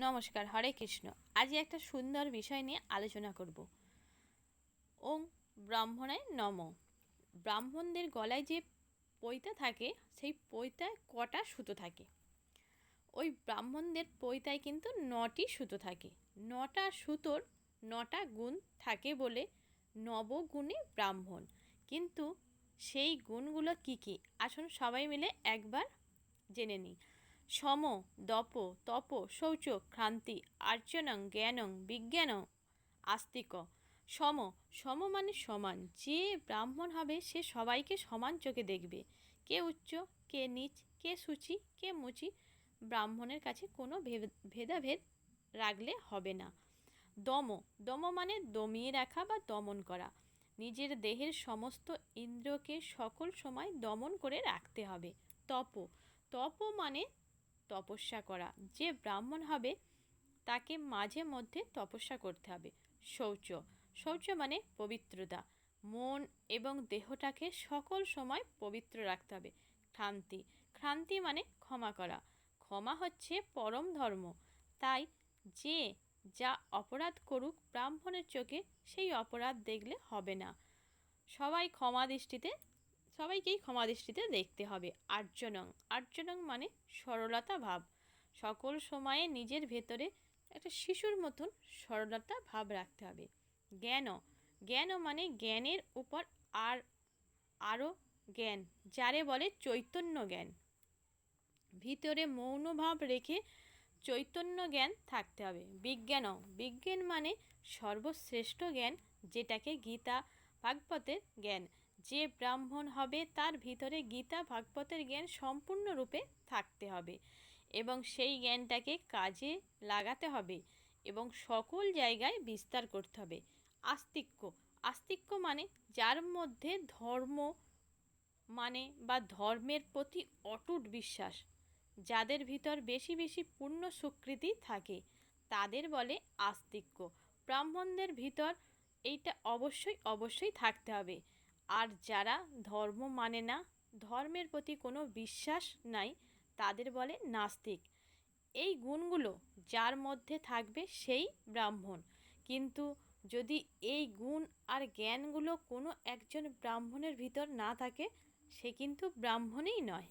নমস্কার, হরে কৃষ্ণ। আজ একটা সুন্দর বিষয় নিয়ে আলোচনা করব। ওং ব্রাহ্মণায় নম। ব্রাহ্মণদের গলায় যে পৈতা থাকে, সেই পৈতায় কটা সুতো থাকে? ওই ব্রাহ্মণদের পৈতায় কিন্তু নটি সুতো থাকে। নটা সুতোর নটা গুণ থাকে বলে নবগুণে ব্রাহ্মণ। কিন্তু সেই গুণগুলো কী কী? আসুন সবাই মিলে একবার জেনে নিই। সম, দপ, তপ, শৌচ, ক্রান্তি, আর্চনং, জ্ঞানং, বিজ্ঞান, আস্তিক। সম সম মানে সমান। যে ব্রাহ্মণ হবে, সে সবাইকে সমান চোখে দেখবে। কে উচ্চ, কে নিচ, কে সূচি, কে মুচি, ব্রাহ্মণের কাছে কোনো ভেদাভেদ রাখলে হবে না। দম দম মানে দমিয়ে রাখা বা দমন করা। নিজের দেহের সমস্ত ইন্দ্রকে সকল সময় দমন করে রাখতে হবে। তপ তপ মানে তপস্যা করা। যে ব্রাহ্মণ হবে, তাকে মাঝে মধ্যে তপস্যা করতে হবে। শৌচ। শৌচ মানে পবিত্রতা। মন এবং দেহটাকে সকল সময় পবিত্র রাখতে হবে। ক্ষান্তি ক্ষান্তি মানে ক্ষমা করা। ক্ষমা হচ্ছে পরম ধর্ম। তাই যে যা অপরাধ করুক ব্রাহ্মণের চোখে, সেই অপরাধ দেখলে হবে না। সবাই ক্ষমা দৃষ্টিতে সবাইকেই ক্ষমা দৃষ্টিতে দেখতে হবে। আর্যনং আর্যনং মানে সরলতা ভাব। সকল সময়ে নিজের ভেতরে একটা শিশুর মতন সরলতা ভাব রাখতে হবে। জ্ঞান জ্ঞান মানে জ্ঞানের উপর আর, আরও জ্ঞান, যারে বলে চৈতন্য জ্ঞান। ভিতরে মৌনভাব রেখে চৈতন্য জ্ঞান থাকতে হবে। বিজ্ঞান বিজ্ঞান মানে সর্বশ্রেষ্ঠ জ্ঞান, যেটাকে গীতা, ভাগবতের জ্ঞান। যে ব্রাহ্মণ হবে তার ভিতরে গীতা ভাগবতের জ্ঞান সম্পূর্ণরূপে থাকতে হবে এবং সেই জ্ঞানটাকে কাজে লাগাতে হবে এবং সকল জায়গায় বিস্তার করতে হবে। আস্তিক্য। আস্তিক্য মানে যার মধ্যে ধর্ম মানে বা ধর্মের প্রতি অটুট বিশ্বাস, যাদের ভিতর বেশি বেশি পূর্ণ স্বীকৃতি থাকে, তাদের বলে আস্তিক্য। ব্রাহ্মণদের ভিতর এইটা অবশ্যই অবশ্যই থাকতে হবে। আর যারা ধর্ম মানে না, ধর্মের প্রতি কোনো বিশ্বাস নাই, তাদের বলে নাস্তিক। এই গুণগুলো যার মধ্যে থাকবে সেই ব্রাহ্মণ। কিন্তু যদি এই গুণ আর জ্ঞানগুলো কোনো একজন ব্রাহ্মণের ভিতর না থাকে, সে কিন্তু ব্রাহ্মণই নয়।